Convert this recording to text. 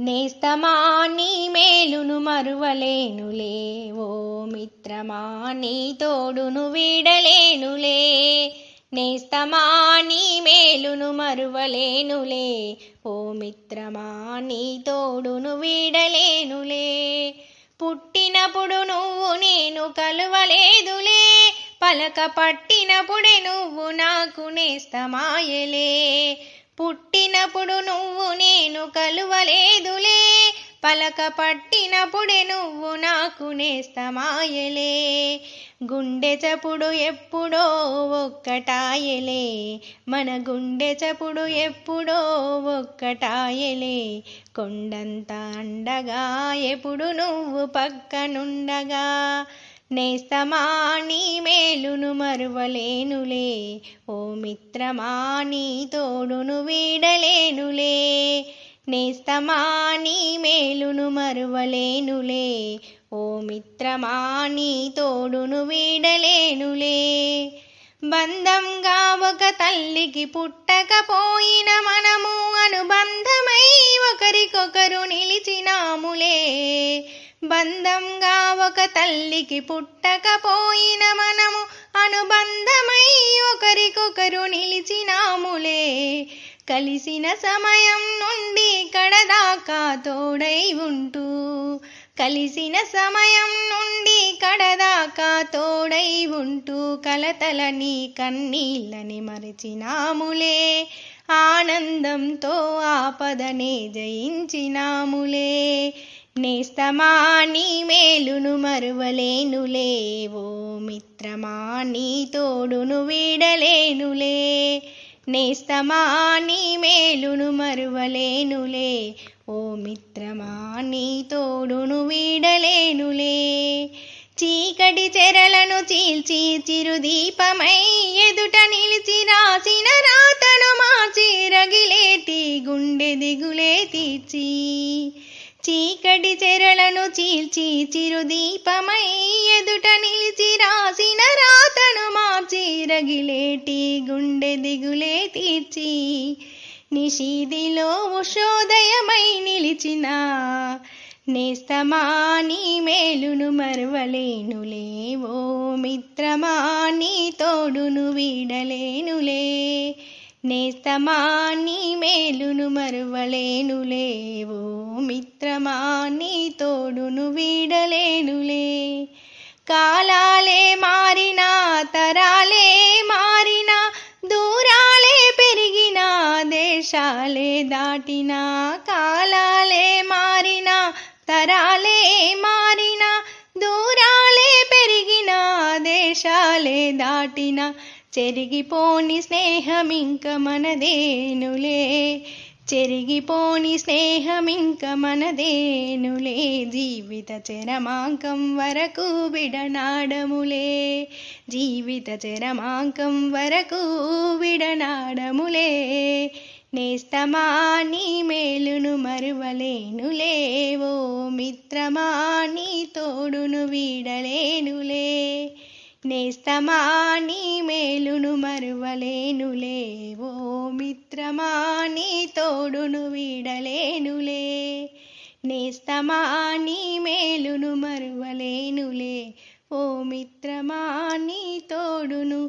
నేస్తమా నీ మేలును మరువలేనులే. ఓ మిత్రమా నీ తోడును వీడలేనులే. నేస్తమా నీ మేలును మరువలేనులే. ఓ మిత్రమా నీ తోడును వీడలేనులే. పుట్టినప్పుడు నువ్వు నేను కలువలేదులే. పలక పట్టినప్పుడే నువ్వు నాకు నేస్తమాయలే. పుట్టినప్పుడు నువ్వు నేను కలువలేదులే. పలక పట్టినప్పుడే నువ్వు నాకు నేస్తమాయలే. గుండె చప్పుడు ఎప్పుడో ఒక్కటాయలే. మన గుండె చప్పుడు ఎప్పుడో ఒక్కటాయలే. కొండంత అండగా ఎప్పుడు నువ్వు పక్కనుండగా. నేస్తమా నీ మేలును మరువలేనులే. ఓ మిత్రమా నీ తోడును వీడలేనులే. నేస్తమా నీ మేలును మరువలేనులే. ఓ మిత్రమా నీ తోడును వీడలేనులే. బంధంగా ఒక తల్లికి పుట్టకపోయిన మనము అనుబంధమై ఒకరికొకరు నిలిచినాములే. బంధంగా ఒక తల్లికి పుట్టకపోయిన మనము అనుబంధమై ఒకరికొకరు నిలిచినాములే. కలిసిన సమయం నుండి కడదాకా తోడై ఉంటూ కలిసిన సమయం నుండి కడదాకా తోడై ఉంటూ కలతలని కన్నీళ్ళని మరచినాములే. ఆనందంతో ఆపదనే జయించినాములే. నేస్తమాని మేలును మరువలేనులే ఓ మిత్రమా నీ తోడును వీడలేనులే. నేస్తమాని మేలును మరువలేనులే ఓ మిత్రమా నీ తోడును వీడలేనులే. చీకటి చెరలను చీల్చి చిరుదీపమై ఎదుట నిలిచి రాసిన రాతను మార్చి రగిలేటి గుండె దిగులే తీర్చి. చీకటి చెరలను చీల్చి చిరుదీపమై ఎదుట నిలిచి రాసిన రాతను మార్చి రగిలేటి గుండె దిగులే తీర్చి నిషీదిలో ఉషోదయమై నిలిచిన నేస్తమా నీ మేలును మరవలేనులేవో మిత్రమా నీ తోడును వీడలేనులే. నేస్తమా నీ మేలును మరవలేనులేవో ఓ మిత్రమా నీ తోడును వీడలేనులే. కాలాలే మారినా తరాలే మారినా దూరాలే పెరిగినా దేశాలే దాటినా కాలాలే మారినా తరాలే మారినా దూరాలే పెరిగినా దేశాలే దాటినా చెరిగిపోని స్నేహం ఇంక మనదేనులే. చెరిగిపోని స్నేహం ఇంక మనదేనులే జీవిత చరమాంకం వరకు విడనాడములే. జీవిత చరమాంకం వరకు విడనాడములే. నేస్తమా నీ మేలును మరువలేనులేవో మిత్రమా నీ తోడును వీడలేనులే. నేస్తమా నీ మేలు తోడును వీడలేనులే నేస్తమా నీ మేలును మరువలేనులే. ఓ మిత్రమా నీ తోడును